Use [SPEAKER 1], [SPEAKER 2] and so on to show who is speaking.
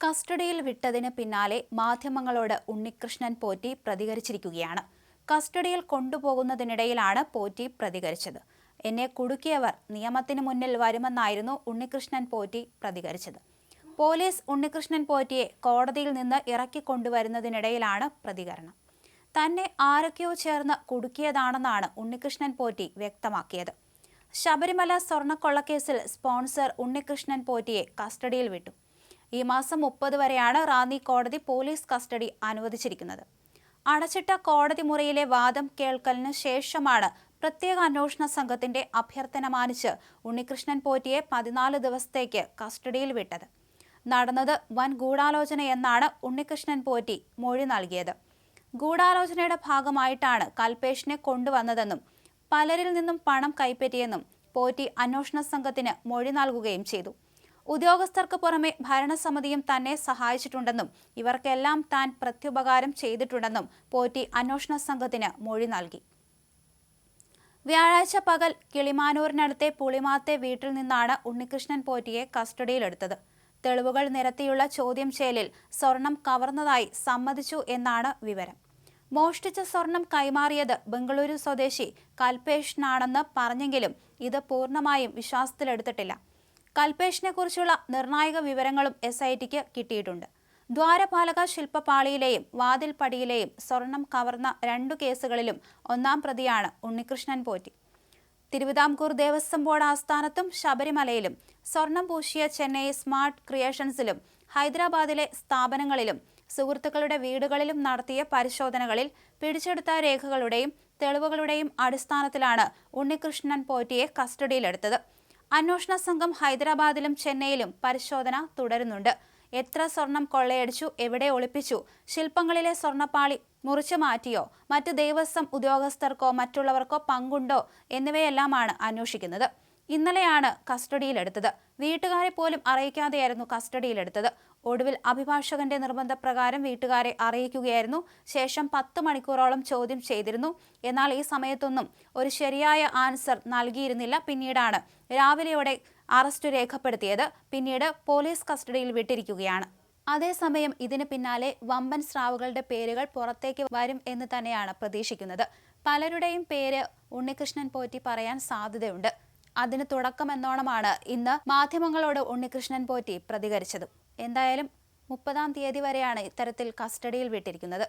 [SPEAKER 1] കസ്റ്റഡിയിൽ വിട്ടതിന് പിന്നാലെ മാധ്യമങ്ങളോട് ഉണ്ണികൃഷ്ണൻ പോറ്റി പ്രതികരിച്ചിരിക്കുകയാണ്. കസ്റ്റഡിയിൽ കൊണ്ടുപോകുന്നതിനിടയിലാണ് പോറ്റി പ്രതികരിച്ചത്. എന്നെ കുടുക്കിയവർ നിയമത്തിന് മുന്നിൽ വരുമെന്നായിരുന്നു ഉണ്ണികൃഷ്ണൻ പോറ്റി പ്രതികരിച്ചത്. പോലീസ് ഉണ്ണികൃഷ്ണൻ പോറ്റിയെ കോടതിയിൽ നിന്ന് ഇറക്കി ഇറക്കിക്കൊണ്ടുവരുന്നതിനിടയിലാണ് പ്രതികരണം. തന്നെ ആരൊക്കെയോ ചേർന്ന് കുടുക്കിയതാണെന്നാണ് ഉണ്ണികൃഷ്ണൻ പോറ്റി വ്യക്തമാക്കിയത്. ശബരിമല സ്വർണക്കൊള്ളക്കേസിൽ സ്പോൺസർ ഉണ്ണികൃഷ്ണൻ പോറ്റിയെ കസ്റ്റഡിയിൽ വിട്ടു. ഈ മാസം മുപ്പത് വരെയാണ് റാന്നി കോടതി പോലീസ് കസ്റ്റഡി അനുവദിച്ചിരിക്കുന്നത്. അടച്ചിട്ട കോടതി മുറിയിലെ വാദം കേൾക്കലിന് ശേഷമാണ് പ്രത്യേക അന്വേഷണ സംഘത്തിന്റെ അഭ്യർത്ഥന മാനിച്ച് ഉണ്ണികൃഷ്ണൻ പോറ്റിയെ പതിനാല് ദിവസത്തേക്ക് കസ്റ്റഡിയിൽ വിട്ടത്. നടന്നത് വൻ ഗൂഢാലോചന എന്നാണ് ഉണ്ണികൃഷ്ണൻ പോറ്റി മൊഴി നൽകിയത്. ഗൂഢാലോചനയുടെ ഭാഗമായിട്ടാണ് കൽപേഷിനെ കൊണ്ടുവന്നതെന്നും പലരിൽ നിന്നും പണം കൈപ്പറ്റിയെന്നും പോറ്റി അന്വേഷണ സംഘത്തിന് മൊഴി നൽകുകയും ചെയ്തു. ഉദ്യോഗസ്ഥർക്ക് പുറമെ ഭരണസമിതിയും തന്നെ സഹായിച്ചിട്ടുണ്ടെന്നും ഇവർക്കെല്ലാം താൻ പ്രത്യുപകാരം ചെയ്തിട്ടുണ്ടെന്നും പോറ്റി അന്വേഷണ സംഘത്തിന് മൊഴി നൽകി. വ്യാഴാഴ്ച പകൽ കിളിമാനൂരിനടുത്തെ പുളിമാത്തെ വീട്ടിൽ നിന്നാണ് ഉണ്ണികൃഷ്ണൻ പോറ്റിയെ കസ്റ്റഡിയിലെടുത്തത്. തെളിവുകൾ നിരത്തിയുള്ള ചോദ്യം ചെയ്യലിൽ സ്വർണം കവർന്നതായി സമ്മതിച്ചു എന്നാണ് വിവരം. മോഷ്ടിച്ച സ്വർണം കൈമാറിയത് ബംഗളൂരു സ്വദേശി കൽപേഷിനാണെന്ന് പറഞ്ഞെങ്കിലും ഇത് പൂർണമായും വിശ്വാസത്തിലെടുത്തിട്ടില്ല. കൽപേഷിനെ കുറിച്ചുള്ള നിർണായക വിവരങ്ങളും എസ് ഐ ടിക്ക് കിട്ടിയിട്ടുണ്ട്. ദ്വാരപാലക ശില്പപാളിയിലെയും വാതിൽപ്പടിയിലെയും സ്വർണം കവർന്ന രണ്ടു കേസുകളിലും ഒന്നാം പ്രതിയാണ് ഉണ്ണികൃഷ്ണൻ പോറ്റി. തിരുവിതാംകൂർ ദേവസ്വം ബോർഡ് ആസ്ഥാനത്തും ശബരിമലയിലും സ്വർണം പൂശിയ ചെന്നൈ സ്മാർട്ട് ക്രിയേഷൻസിലും ഹൈദരാബാദിലെ സ്ഥാപനങ്ങളിലും സുഹൃത്തുക്കളുടെ വീടുകളിലും നടത്തിയ പരിശോധനകളിൽ പിടിച്ചെടുത്ത രേഖകളുടെയും തെളിവുകളുടെയും അടിസ്ഥാനത്തിലാണ് ഉണ്ണികൃഷ്ണൻ പോറ്റിയെ കസ്റ്റഡിയിലെടുത്തത്. അന്വേഷണ സംഘം ഹൈദരാബാദിലും ചെന്നൈയിലും പരിശോധന തുടരുന്നുണ്ട്. എത്ര സ്വർണം കൊള്ളയടിച്ചു എവിടെ ഒളിപ്പിച്ചു ശില്പങ്ങളിലെ സ്വർണപ്പാളി മുറിച്ചു മാറ്റിയോ മറ്റ് ദേവസ്വം ഉദ്യോഗസ്ഥർക്കോ മറ്റുള്ളവർക്കോ പങ്കുണ്ടോ എന്നിവയെല്ലാമാണ് അന്വേഷിക്കുന്നത്. ഇന്നലെയാണ് കസ്റ്റഡിയിലെടുത്തത്. വീട്ടുകാരെ പോലും അറിയിക്കാതെയായിരുന്നു കസ്റ്റഡിയിലെടുത്തത്. ഒടുവിൽ അഭിഭാഷകന്റെ നിർബന്ധപ്രകാരം വീട്ടുകാരെ അറിയിക്കുകയായിരുന്നു. ശേഷം പത്ത് മണിക്കൂറോളം ചോദ്യം ചെയ്തിരുന്നു. എന്നാൽ ഈ സമയത്തൊന്നും ഒരു ശരിയായ ആൻസർ നൽകിയിരുന്നില്ല. പിന്നീടാണ് രാവിലെയോടെ അറസ്റ്റ് രേഖപ്പെടുത്തിയത്. പിന്നീട് പോലീസ് കസ്റ്റഡിയിൽ വിട്ടിരിക്കുകയാണ്. അതേസമയം ഇതിന് പിന്നാലെ വമ്പൻ സ്രാവുകളുടെ പേരുകൾ പുറത്തേക്ക് വരും എന്ന് തന്നെയാണ് പ്രതീക്ഷിക്കുന്നത്. പലരുടെയും പേര് ഉണ്ണികൃഷ്ണൻ പോറ്റി പറയാൻ സാധ്യതയുണ്ട്. അതിന് തുടക്കമെന്നോണമാണ് ഇന്ന് മാധ്യമങ്ങളോട് ഉണ്ണികൃഷ്ണൻ പോറ്റി പ്രതികരിച്ചത്. എന്തായാലും മുപ്പതാം തീയതി വരെയാണ് ഇത്തരത്തിൽ കസ്റ്റഡിയിൽ വിട്ടിരിക്കുന്നത്.